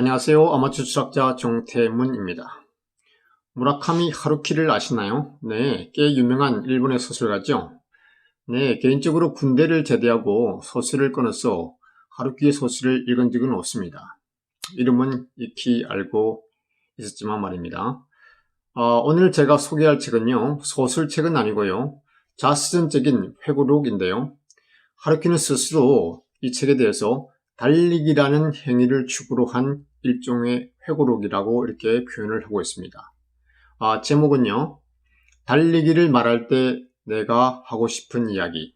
안녕하세요. 아마추어 추락자 정태문입니다. 무라카미 하루키를 아시나요? 네, 꽤 유명한 일본의 소설가죠. 네, 개인적으로 군대를 제대하고 소설을 끊어서 하루키의 소설을 읽은 적은 없습니다. 이름은 익히 알고 있었지만 말입니다. 어, 오늘 제가 소개할 책은요, 소설책은 아니고요, 자서전적인 회고록인데요. 하루키는 스스로 이 책에 대해서 달리기라는 행위를 축으로 한 일종의 회고록이라고 이렇게 표현을 하고 있습니다. 아, 제목은요. 달리기를 말할 때 내가 하고 싶은 이야기.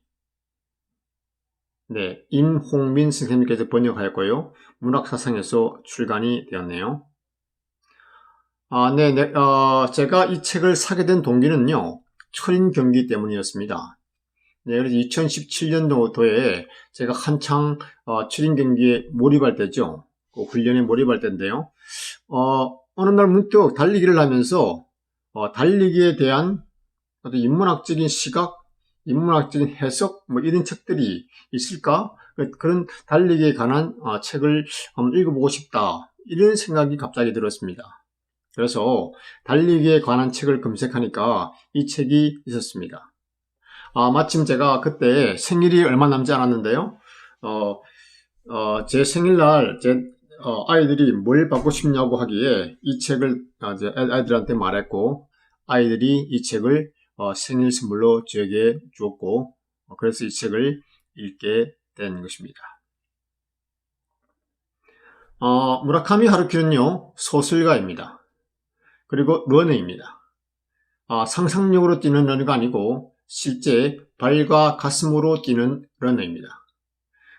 네, 임홍민 선생님께서 번역하였고요. 문학사상에서 출간이 되었네요. 아, 네, 네 어, 제가 이 책을 사게 된 동기는요. 철인 경기 때문이었습니다. 네, 그래서 2017년도에 제가 한창 어, 추린 경기에 몰입할 때죠. 그 훈련에 몰입할 때인데요. 어, 어느 날 문득 달리기를 하면서 어, 달리기에 대한 어떤 인문학적인 시각, 인문학적인 해석, 뭐 이런 책들이 있을까? 그- 그런 달리기에 관한 어, 책을 한번 읽어보고 싶다. 이런 생각이 갑자기 들었습니다. 그래서 달리기에 관한 책을 검색하니까 이 책이 있었습니다. 아, 마침 제가 그때 생일이 얼마 남지 않았는데요. 어, 어, 제 생일날 제 어, 아이들이 뭘 받고 싶냐고 하기에 이 책을 어, 이제 아- 아이들한테 말했고 아이들이 이 책을 어, 생일 선물로 저에게 주었고 어, 그래서 이 책을 읽게 된 것입니다. 어, 무라카미 하루키는요 소설가입니다. 그리고 러너입니다. 아, 상상력으로 뛰는 러너가 아니고 실제 발과 가슴으로 뛰는 러너입니다.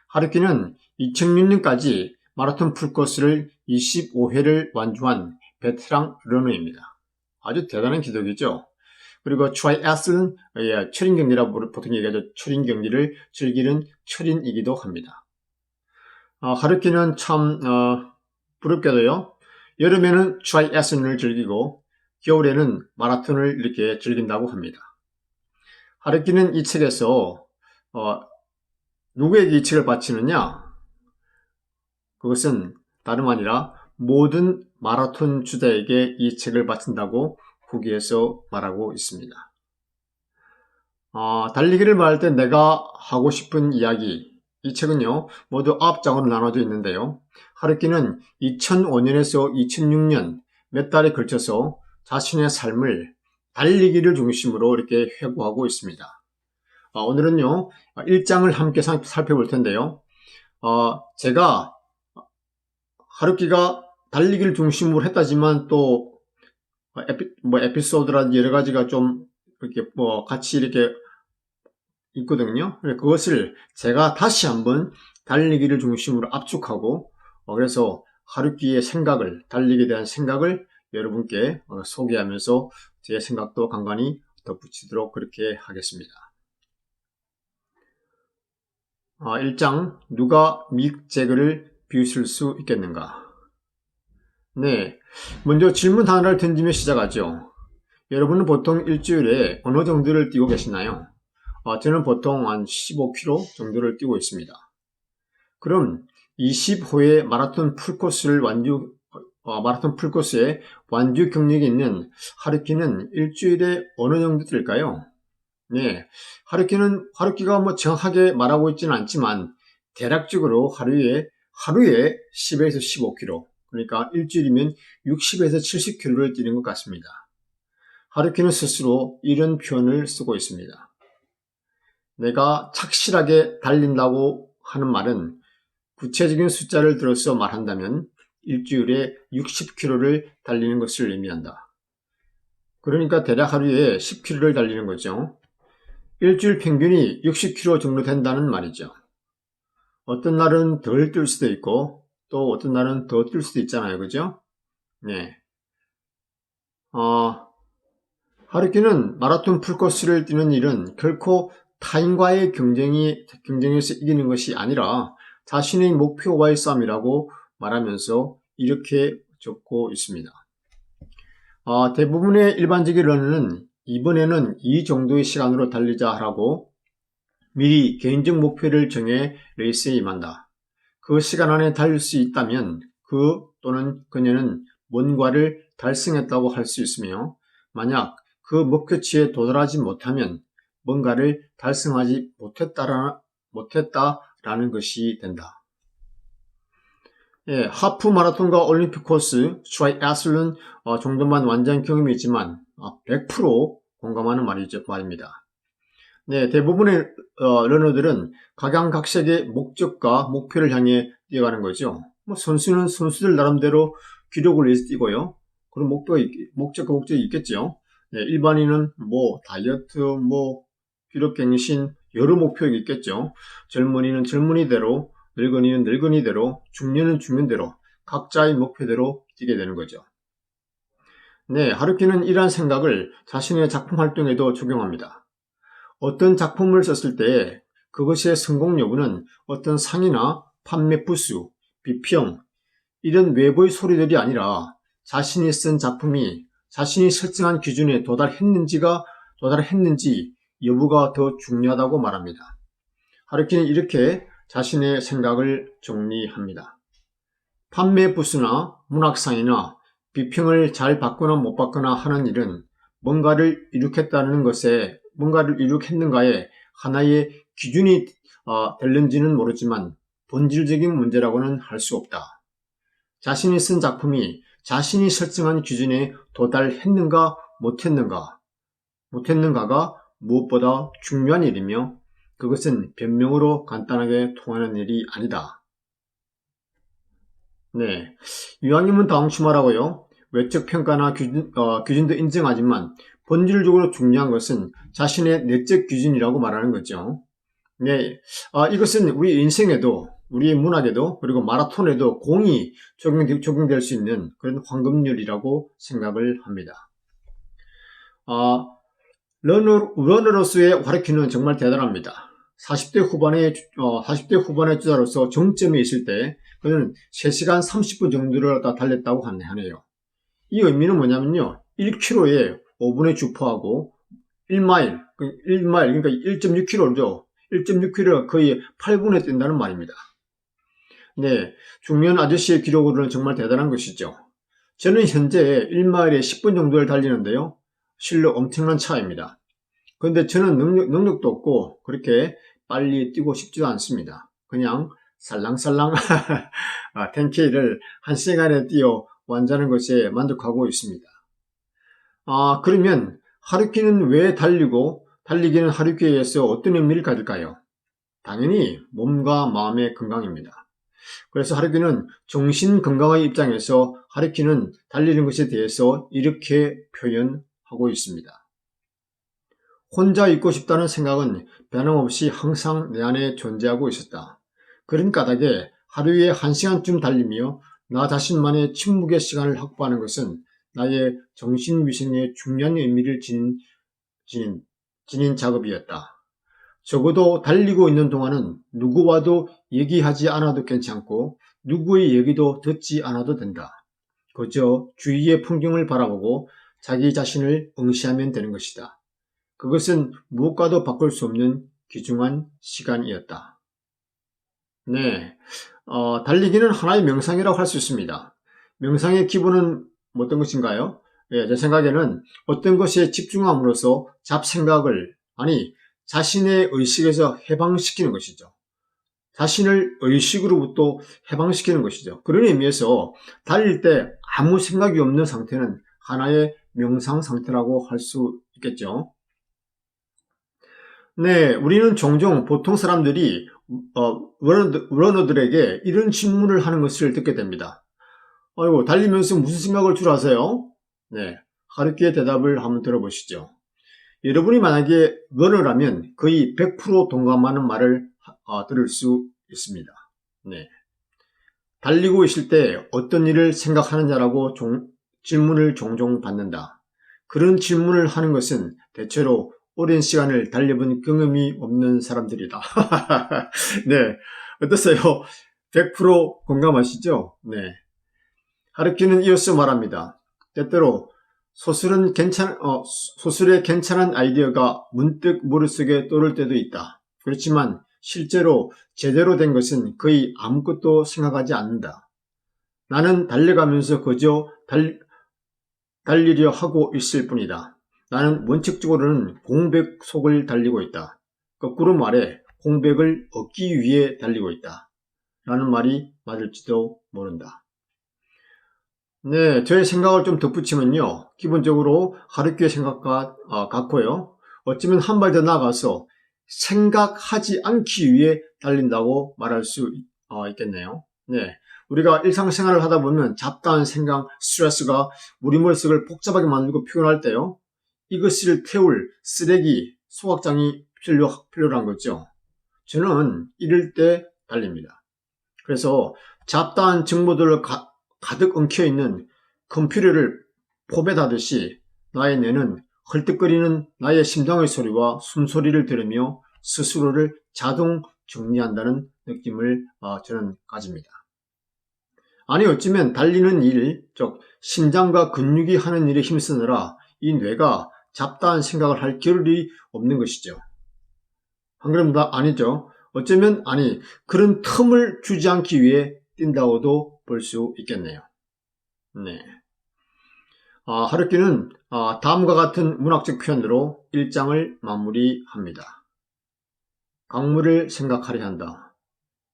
하루키는 2006년까지 마라톤 풀코스를 25회를 완주한 베테랑 러너입니다. 아주 대단한 기록이죠. 그리고 트라이애슬은 예, 철인 경기라고 보통 얘기하죠. 철인 경기를 즐기는 철인이기도 합니다. 어, 하루키는 참 어, 부럽게도요. 여름에는 트라이애슬을 즐기고 겨울에는 마라톤을 이렇게 즐긴다고 합니다. 하루키는 이 책에서 어, 누구에게 이 책을 바치느냐? 그것은 다름 아니라 모든 마라톤 주자에게 이 책을 바친다고 후기에서 말하고 있습니다. 어, 달리기를 말할 때 내가 하고 싶은 이야기. 이 책은요, 모두 9장으로 나눠져 있는데요. 하루키는 2005년에서 2006년 몇 달에 걸쳐서 자신의 삶을 달리기를 중심으로 이렇게 회고하고 있습니다. 어, 오늘은요, 1장을 함께 살- 살펴볼 텐데요. 어, 제가 하루키가 달리기를 중심으로 했다지만 또 에피, 뭐 에피소드라든지 여러 가지가 좀 이렇게 뭐 같이 이렇게 있거든요. 그것을 제가 다시 한번 달리기를 중심으로 압축하고 어, 그래서 하루키의 생각을 달리기에 대한 생각을 여러분께 어, 소개하면서 제 생각도 간간히 덧붙이도록 그렇게 하겠습니다. 아, 1장 누가 믹 제그를 비웃을 수 있겠는가? 네, 먼저 질문 하나를 던지며 시작하죠. 여러분은 보통 일주일에 어느 정도를 뛰고 계시나요? 어, 저는 보통 한 15km 정도를 뛰고 있습니다. 그럼 20호의 마라톤 풀코스를 완주, 어, 마라톤 풀코스에 완주 경력이 있는 하루키는 일주일에 어느 정도 뛸까요? 네, 하루키는, 하루키가 뭐 정확하게 말하고 있지는 않지만 대략적으로 하루에, 하루에 10에서 15km, 그러니까 일주일이면 60에서 70km를 뛰는 것 같습니다. 하루키는 스스로 이런 표현을 쓰고 있습니다. 내가 착실하게 달린다고 하는 말은 구체적인 숫자를 들어서 말한다면 일주일에 60km를 달리는 것을 의미한다. 그러니까 대략 하루에 10km를 달리는 거죠. 일주일 평균이 60km 정도 된다는 말이죠. 어떤 날은 덜뛸 수도 있고 또 어떤 날은 더뛸 수도 있잖아요. 그죠? 네. 어, 하루키는 마라톤 풀코스를 뛰는 일은 결코 타인과의 경쟁이, 경쟁에서 이기는 것이 아니라 자신의 목표와의 싸움이라고 말하면서 이렇게 적고 있습니다. 어, 대부분의 일반적인 러너는 이번에는 이 정도의 시간으로 달리자 하라고 미리 개인적 목표를 정해 레이스에 임한다. 그 시간 안에 달릴 수 있다면 그 또는 그녀는 뭔가를 달성했다고 할 수 있으며 만약 그 목표치에 도달하지 못하면 뭔가를 달성하지 못했다라, 못했다라는 것이 된다. 예, 하프 마라톤과 올림픽 코스, 트라이애슬론 어, 정도만 완전 경험이 있지만 100% 공감하는 말이죠, 말입니다. 네, 대부분의 어, 러너들은 각양각색의 목적과 목표를 향해 뛰어가는 거죠. 뭐 선수는 선수들 나름대로 기록을 위해서 뛰고요. 그런 목표가 있, 목적과 목적이 있겠죠. 네, 일반인은 뭐 다이어트, 뭐 기록 갱신 여러 목표가 있겠죠. 젊은이는 젊은이대로, 늙은이는 늙은이대로, 중년은 중년대로 각자의 목표대로 뛰게 되는 거죠. 네, 하루키는 이러한 생각을 자신의 작품 활동에도 적용합니다. 어떤 작품을 썼을 때 그것의 성공 여부는 어떤 상이나 판매 부수, 비평, 이런 외부의 소리들이 아니라 자신이 쓴 작품이 자신이 설정한 기준에 도달했는지가 도달했는지 여부가 더 중요하다고 말합니다. 하루키는 이렇게 자신의 생각을 정리합니다. 판매 부수나 문학상이나 비평을 잘 받거나 못 받거나 하는 일은 뭔가를 이룩했다는 것에 뭔가를 이룩했는가에 하나의 기준이 어, 될는지는 모르지만 본질적인 문제라고는 할 수 없다. 자신이 쓴 작품이 자신이 설정한 기준에 도달했는가 못했는가 못했는가가 무엇보다 중요한 일이며 그것은 변명으로 간단하게 통하는 일이 아니다. 네. 이왕이면 다음 주말하고요. 외적 평가나 기준, 어, 기준도 인정하지만 본질적으로 중요한 것은 자신의 내적 기준이라고 말하는 거죠. 네. 아, 이것은 우리 인생에도 우리 문학에도 그리고 마라톤에도 공이 적용, 적용 될 수 있는 그런 황금률이라고 생각을 합니다. 아, 러너, 러너로서의 화르키는 정말 대단합니다. 40대 후반에, 어, 40대 후반의 주자로서 정점에 있을 때 그는 3시간 30분 정도를 다 달렸다고 하네요. 이 의미는 뭐냐면요. 1km에 5분의 주포하고 1마일, 1마일, 그러니까 1.6km죠. 1.6km를 거의 8분에 뛴다는 말입니다. 네, 중년 아저씨의 기록으로는 정말 대단한 것이죠. 저는 현재 1마일에 10분 정도를 달리는데요. 실로 엄청난 차이입니다. 그런데 저는 능력, 능력도 없고 그렇게 빨리 뛰고 싶지도 않습니다. 그냥 살랑살랑 10K를 아, 한 시간에 뛰어 완주하는 것에 만족하고 있습니다. 아, 그러면 하루키는 왜 달리고 달리기는 하루키에 의해서 어떤 의미를 가질까요? 당연히 몸과 마음의 건강입니다. 그래서 하루키는 정신 건강의 입장에서 하루키는 달리는 것에 대해서 이렇게 표현하고 있습니다. 혼자 있고 싶다는 생각은 변함없이 항상 내 안에 존재하고 있었다. 그런 까닭에 하루에 한 시간쯤 달리며 나 자신만의 침묵의 시간을 확보하는 것은 나의 정신위생에 중요한 의미를 지닌, 지닌, 지닌 작업이었다. 적어도 달리고 있는 동안은 누구와도 얘기하지 않아도 괜찮고 누구의 얘기도 듣지 않아도 된다. 그저 주위의 풍경을 바라보고 자기 자신을 응시하면 되는 것이다. 그것은 무엇과도 바꿀 수 없는 귀중한 시간이었다. 네, 어, 달리기는 하나의 명상이라고 할 수 있습니다. 명상의 기본은 어떤 것인가요? 예, 제 생각에는 어떤 것에 집중함으로써 잡생각을, 아니, 자신의 의식에서 해방시키는 것이죠. 자신을 의식으로부터 해방시키는 것이죠. 그런 의미에서 달릴 때 아무 생각이 없는 상태는 하나의 명상 상태라고 할 수 있겠죠. 네, 우리는 종종 보통 사람들이 어, 러너들에게 이런 질문을 하는 것을 듣게 됩니다. 아이고, 달리면서 무슨 생각을 줄 아세요? 네, 하루키의 대답을 한번 들어보시죠. 여러분이 만약에 러너라면 거의 100% 동감하는 말을 어, 들을 수 있습니다. 네. 달리고 있을 때 어떤 일을 생각하느냐라고 종, 질문을 종종 받는다. 그런 질문을 하는 것은 대체로 오랜 시간을 달려본 경험이 없는 사람들이다. 네. 어떠세요? 100% 공감하시죠? 네. 하르키는 이어서 말합니다. 때때로 소설은 괜찮, 어, 소설의 괜찮은 아이디어가 문득 머릿속에 떠오를 때도 있다. 그렇지만 실제로 제대로 된 것은 거의 아무것도 생각하지 않는다. 나는 달려가면서 그저 달, 달리려 하고 있을 뿐이다. 나는 원칙적으로는 공백 속을 달리고 있다. 거꾸로 말해 공백을 얻기 위해 달리고 있다. 라는 말이 맞을지도 모른다. 네, 저의 생각을 좀 덧붙이면요. 기본적으로 하루키의 생각과 아, 같고요. 어쩌면 한 발 더 나아가서 생각하지 않기 위해 달린다고 말할 수 어, 있겠네요. 네. 우리가 일상생활을 하다 보면 잡다한 생각, 스트레스가 우리 머릿속을 복잡하게 만들고 피곤할 때요. 이것을 태울 쓰레기, 소각장이 필요, 필요한 거죠. 저는 이럴 때 달립니다. 그래서 잡다한 정보들을 가, 가득 엉켜 있는 컴퓨터를 포맷하듯이 나의 뇌는 헐떡거리는 나의 심장의 소리와 숨소리를 들으며 스스로를 자동 정리한다는 느낌을 어, 저는 가집니다. 아니 어쩌면 달리는 일, 즉 심장과 근육이 하는 일에 힘쓰느라 이 뇌가 잡다한 생각을 할 겨를이 없는 것이죠. 안 그럽니다. 아니죠. 어쩌면 아니 그런 틈을 주지 않기 위해 뛴다고도 볼 수 있겠네요. 네. 아, 하루키는 아, 다음과 같은 문학적 표현으로 1장을 마무리합니다. 강물을 생각하려 한다.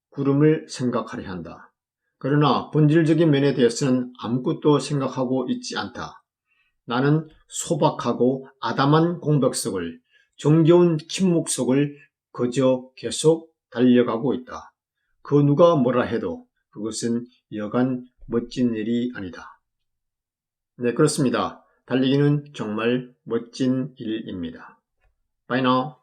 구름을 생각하려 한다. 그러나 본질적인 면에 대해서는 아무것도 생각하고 있지 않다. 나는 소박하고 아담한 공백 속을 정겨운 침묵 속을 그저 계속 달려가고 있다. 그 누가 뭐라 해도 그것은 여간 멋진 일이 아니다. 네, 그렇습니다. 달리기는 정말 멋진 일입니다. Bye now.